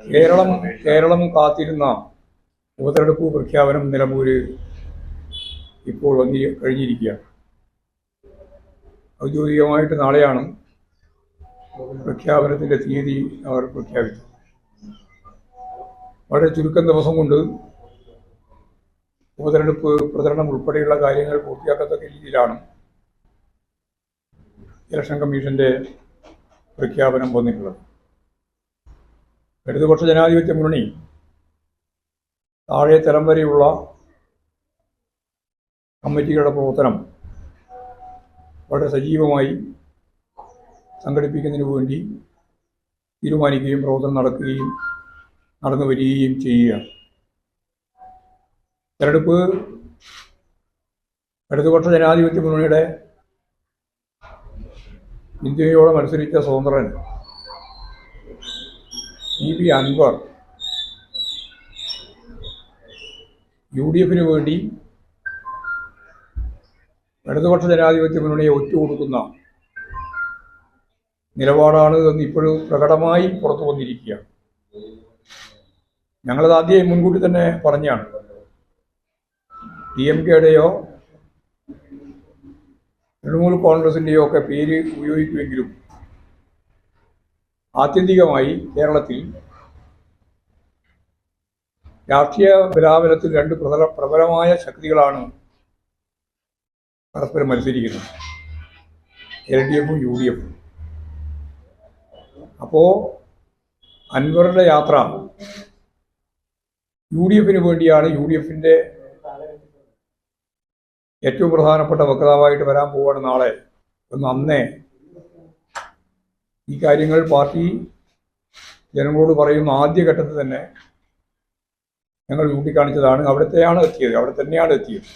കേരളം കേരളം കാത്തിരുന്ന ഉപതെരഞ്ഞെടുപ്പ് പ്രഖ്യാപനം നിലമ്പൂര് ഇപ്പോൾ വന്നി കഴിഞ്ഞിരിക്കുകയാണ് ഔദ്യോഗികമായിട്ട് നാളെയാണ് പ്രഖ്യാപനത്തിന്റെ തീയതി അവർ പ്രഖ്യാപിച്ചത്. വളരെ ചുരുക്കം ദിവസം കൊണ്ട് ഉപതെരഞ്ഞെടുപ്പ് പ്രചരണം ഉൾപ്പെടെയുള്ള കാര്യങ്ങൾ പൂർത്തിയാക്കത്തക്ക രീതിയിലാണ് ഇലക്ഷൻ കമ്മീഷന്റെ പ്രഖ്യാപനം വന്നിട്ടുള്ളത്. ഇടതുപക്ഷ ജനാധിപത്യ മുന്നണി താഴെ തലം വരെയുള്ള കമ്മിറ്റികളുടെ പ്രവർത്തനം വളരെ സജീവമായി സംഘടിപ്പിക്കുന്നതിന് വേണ്ടി തീരുമാനിക്കുകയും പ്രവർത്തനം നടക്കുകയും നടന്നു വരികയും ചെയ്യുകയാണ്. തെരഞ്ഞെടുപ്പ് ഇടതുപക്ഷ ജനാധിപത്യ മുന്നണിയുടെ ഇന്ത്യയോടെ മത്സരിച്ച സ്വതന്ത്രൻ E P Anwar. U D എഫിന് വേണ്ടി ഇടതുപക്ഷ ജനാധിപത്യ മുന്നണിയെ ഒറ്റുകൊടുക്കുന്ന നിലപാടാണ് എന്ന് ഇപ്പോഴും പ്രകടമായി പുറത്തു വന്നിരിക്കുകയാണ്. ഞങ്ങളത് ആദ്യം മുൻകൂട്ടി തന്നെ പറഞ്ഞാണ്. ഡി എം കെയുടെയോ തൃണമൂൽ കോൺഗ്രസിന്റെയോ ഒക്കെ പേര് ഉപയോഗിക്കുമെങ്കിലും ആത്യന്തികമായി കേരളത്തിൽ രാഷ്ട്രീയ ബലാബലത്തിൽ രണ്ട് പ്രബല പ്രബലമായ ശക്തികളാണ് പരസ്പരം മത്സരിക്കുന്നത്. എൽ ഡി എഫും യു ഡി എഫും. അപ്പോൾ അൻവറുടെ യാത്ര യു ഡി എഫിന് വേണ്ടിയാണ് യു ഡി എഫിന്റെ ഏറ്റവും പ്രധാനപ്പെട്ട വക്താവായിട്ട് വരാൻ പോവാണ് നാളെ. ഒന്ന് അന്നേ ഈ കാര്യങ്ങൾ പാർട്ടി ജനങ്ങളോട് പറയുന്ന ആദ്യഘട്ടത്തിൽ തന്നെ ഞങ്ങൾ ചൂണ്ടിക്കാണിച്ചതാണ്. അവിടത്തെയാണ് എത്തിയത്. അവിടെ തന്നെയാണ് എത്തിയത്.